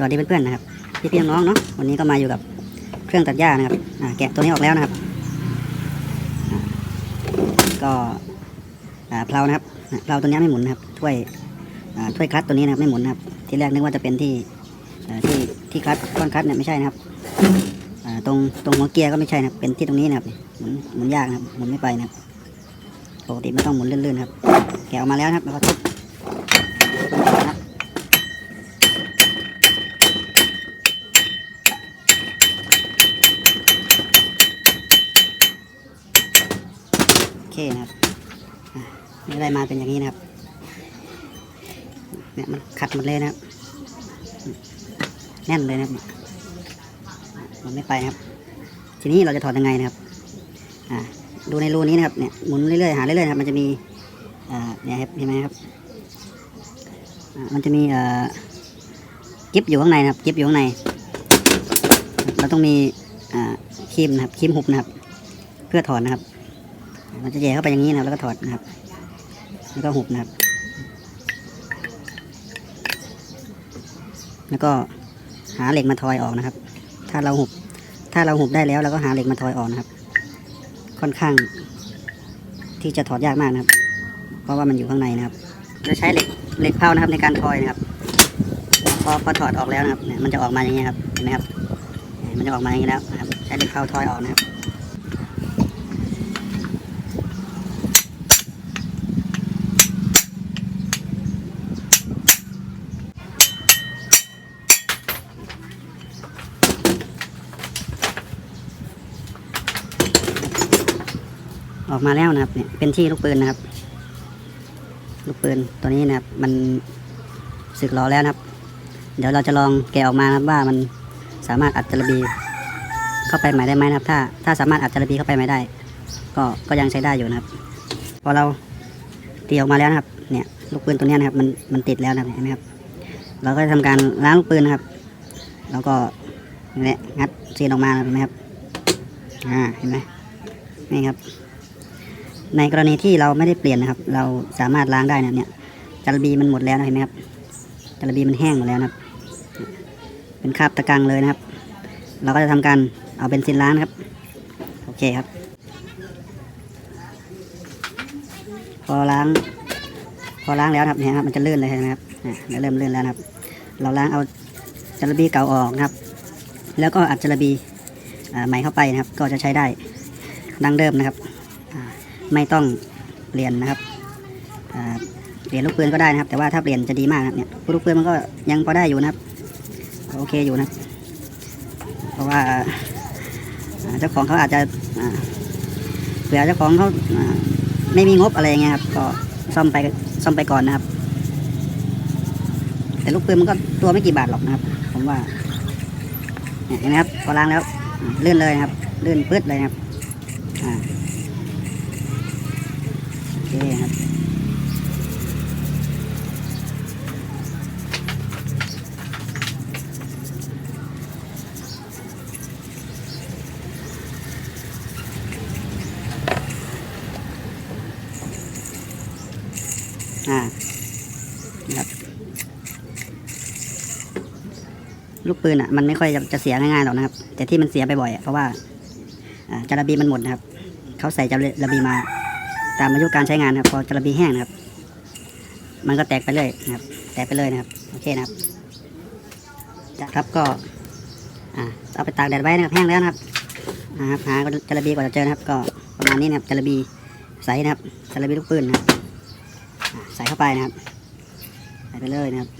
สวัสดีเพื่อนๆนะครับพี่พี่น้องๆเนาะวันนี้ก็มาอยู่กับเครื่องตัดหญ้านะครับแกะตัวนี้ออกแล้วนะครับ ก็เพลานะครับเพลาตัวนี้ไม่หมุนนะครับถ้วยถ้วยคลัตช์ตัวนี้นะครับไม่หมุนนะครับ ที่แรกนึกว่าจะเป็นที่ที่ที่คลัตช์ก้อนคลัตช์เนี่ยไม่ใช่นะครับตรงตรงหัวเกียร์ก็ไม่ใช่นะครับเป็นที่ตรงนี้นะครับหมุนหมุนยากนะครับหมุนไม่ไปนะครับปกติไมันต้องหมุนเลื่อนๆครับแกะออกมาแล้วนะครับแล้วก็ทุบ ได้มาเป็นอย่างนี้นะครับ เนี่ยมันขัดหมดเลยนะครับ แน่นเลยนะครับ มันไม่ไปครับ ทีนี้เราจะถอดยังไงนะครับ อ่า ดูในรูนี้นะครับ เนี่ยหมุนเรื่อยๆ หาเรื่อยๆครับมันจะมี อ่า เนี่ยครับเห็นไหมครับอ่ามันจะมีเอ่อกิ๊บอยู่ข้างในนะครับกิ๊บอยู่ข้างใน เราต้องมีอ่าครีมนะครับครีมหุบนะครับ เพื่อถอดนะครับ มันจะแย่เข้าไปอย่างนี้นะครับแล้วก็ถอดนะครับ แล้วก็หุบนะครับ แล้วก็หาเหล็กมาทอยออกนะครับ ถ้าเราหุบ ถ้าเราหุบได้แล้วเราก็หาเหล็กมาทอยออกนะครับ ค่อนข้าง ที่จะถอดยากมากนะครับ เพราะว่ามันอยู่ข้างในนะครับเราใช้เหล็กเหล็กเผานะครับในการทอยนะครับ พอพอถอดออกแล้วนะครับ มันจะออกมาอย่างนี้ครับ เห็นไหมครับ มันจะออกมาอย่างนี้แล้วนะครับ ใช้เหล็กเผาทอยออกนะครับ ออกมาแล้วนะครับเนี่ยเป็นที่ลูกปืนนะครับ ลูกปืนตัวนี้นะครับ มันสึกหรอแล้วนะครับ เดี๋ยวเราจะลองแกะออกมาครับว่ามันสามารถอัดจระบีเข้าไปใหม่ได้ไหมนะครับ ถ้าถ้าสามารถอัดจระบีเข้าไปใหม่ได้ ก็ก็ยังใช้ได้อยู่นะครับ พอเราตีออกมาแล้วนะครับ เนี่ยลูกปืนตัวนี้นะครับ มันมันติดแล้วนะครับเห็นไหมครับ เราก็จะทำการล้างลูกปืนนะครับ แล้วก็นี่ยงัดซีนออกมาเห็นไหมครับ อ่าเห็นไหมนี่ครับ ในกรณีที่เราไม่ได้เปลี่ยนนะครับ เราสามารถล้างได้นะเนี่ยจาระบีมันหมดแล้วนะเห็นไหมครับจาระบีมันแห้งหมดแล้วนะครับ เป็นคราบตะกังเลยนะครับ เราก็จะทำการเอาเบนซินล้างนะครับ โอเคครับ พอล้าง พอล้างแล้วครับเนี่ยครับมันจะลื่นเลยเห็นไหมครับอ่าเริ่มลื่นแล้วครับ เราล้างเอาจาระบีเก่าออกนะครับ แล้วก็อัดจาระบีใหม่เข้าไปนะครับ ก็จะใช้ได้ดังเดิมนะครับ ไม่ต้องเปลี่ยนนะครับเปลี่ยนลูกปืนก็ได้นะครับ แต่ว่าถ้าเปลี่ยนจะดีมากนะครับเนี่ยลูกปืนมันก็ยังพอได้อยู่นะครับโอเคอยู่นะเพราะว่าเจ้าของเขาอาจจะเผื่อเจ้าของเขาไม่มีงบอะไรอย่างเงี้ยครับก็ซ่อมไปซ่อมไปก่อนนะครับ แต่ลูกปืนมันก็ตัวไม่กี่บาทหรอกนะครับ ผมว่าเห็นไหมครับพอล้างแล้วลื่นเลยครับลื่นปื๊ดเลยครับอ่าโอเคครับอ่า นะครับลูกปืนอะมันไม่ค่อยจะจะเสียง่ายๆหรอกนะครับ แต่ที่มันเสียไปบ่อยๆอะเพราะว่าอ่าจาระบีมันหมดนะครับ เขาใส่จาระบีมา ตามอายุการใช้งานนะครับพอจาระบีแห้งนะครับ มันก็แตกไปเลยนะครับ แตกไปเลยนะครับโอเคนะครับครับก็เอาไปตากแดดไว้นะครับแห้งแล้วนะครับนะครับหาจาระบีกว่าจะเจอนะครับ ก็ประมาณนี้นะครับจาระบีใสนะครับจาระบีลูกปืนนะครับใส่เข้าไปนะครับใส่ไปเลยนะครับ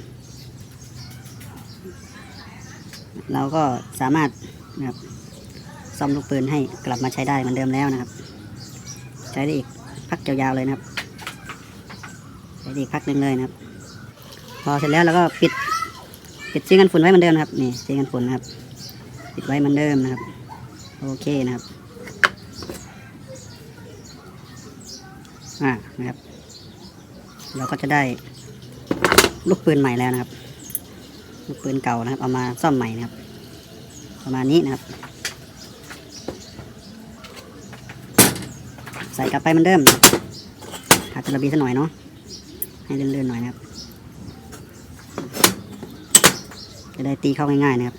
เราก็สามารถนะครับซ่อมลูกปืนให้กลับมาใช้ได้เหมือนเดิมแล้วนะครับ ใช้ได้อีก พักยาวๆเลยนะครับใช้ได้อีกพักหนึ่งเลยนะครับ พอเสร็จแล้วเราก็ปิดปิดซีกันฝุ่นไว้เหมือนเดิมนะครับนี่ซีกันฝุ่นนะครับ ปิดไว้เหมือนเดิมนะครับ โอเคนะครับอ่านะครับ เราก็จะได้ลูกปืนใหม่แล้วนะครับ ลูกปืนเก่านะครับ เอามาซ่อมใหม่นะครับ ประมาณนี้นะครับ ใส่กลับไปเหมือนเดิมขาดจระบีสักหน่อยเนาะให้เลื่อนๆหน่อยนะครับ จะได้ตีเข้าง่ายๆนะครับ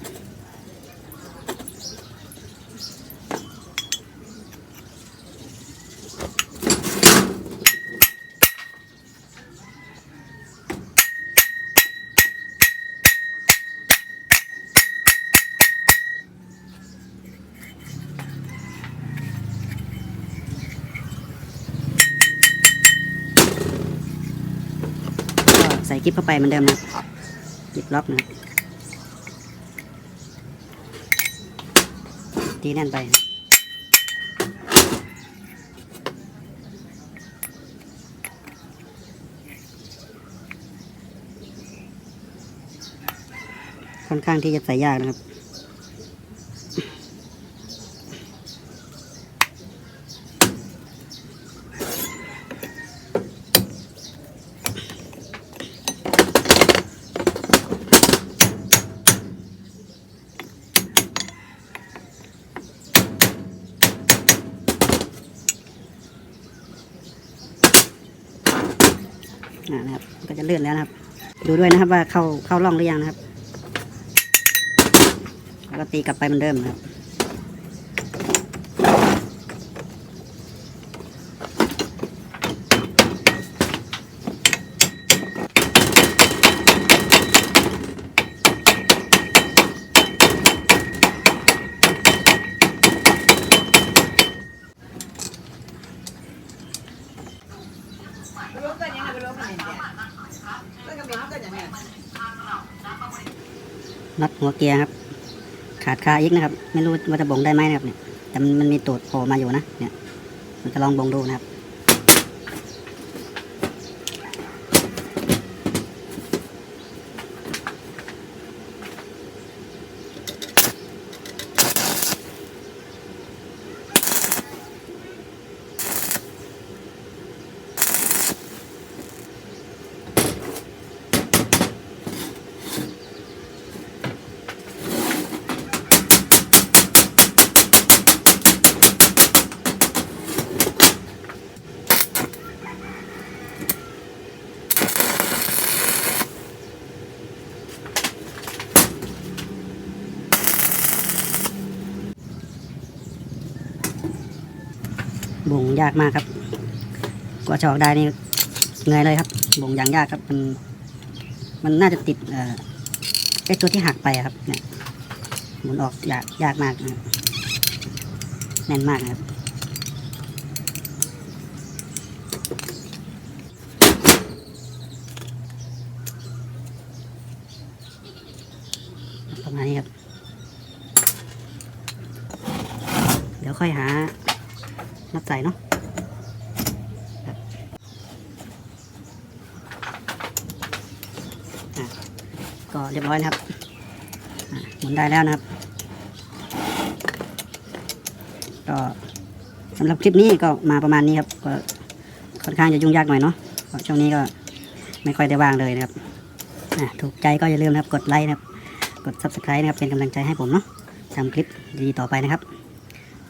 ใส่กิ๊บเข้าไปเหมือนเดิมนะครับกิ๊บล็อกนะตีแน่นไปค่อนข้างที่จะใส่ยากนะครับ ก็จะเลื่อนแล้วนะครับ ดูด้วยนะครับว่าเข้าเข้าร่องหรือยังนะครับแล้วก็ตีกลับไปเหมือนเดิมครับรวมกันยังไงรวมกันเนี่ย น็อตหัวเกียร์ครับ ขาดคาอีกนะครับ ไม่รู้ว่าจะบ่งได้ไหมนะครับเนี่ยแต่มันมีตูดโผล่มาอยู่นะเนี่ย มันจะลองบ่งดูนะครับ บ่งยากมากครับ กว่าจะออกได้นี่เหนื่อยเลยครับ บ่งอย่างยากครับ มัน มันน่าจะติดเอ่อไอตัวที่หักไปครับ เนี่ยหมุนออกยากยากมากนะแน่นมากนะครับประมาณนี้ครับ เดี๋ยวค่อยหา ใส่เนาะก็เรียบร้อยนะครับหมุนได้แล้วนะครับ ก็สำหรับคลิปนี้ก็มาประมาณนี้ครับ ก็ค่อนข้างจะยุ่งยากหน่อยเนาะช่วงนี้ก็ไม่ค่อยได้ว่างเลยนะครับถูกใจก็อย่าลืมนะครับ กดไลค์นะครับ กด subscribe นะครับ เป็นกำลังใจให้ผมเนาะทำคลิปดีๆต่อไปนะครับ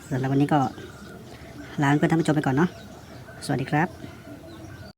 สำหรับวันนี้ก็ ลาเพื่อนท่านผู้ชมไปก่อนเนาะสวัสดีครับ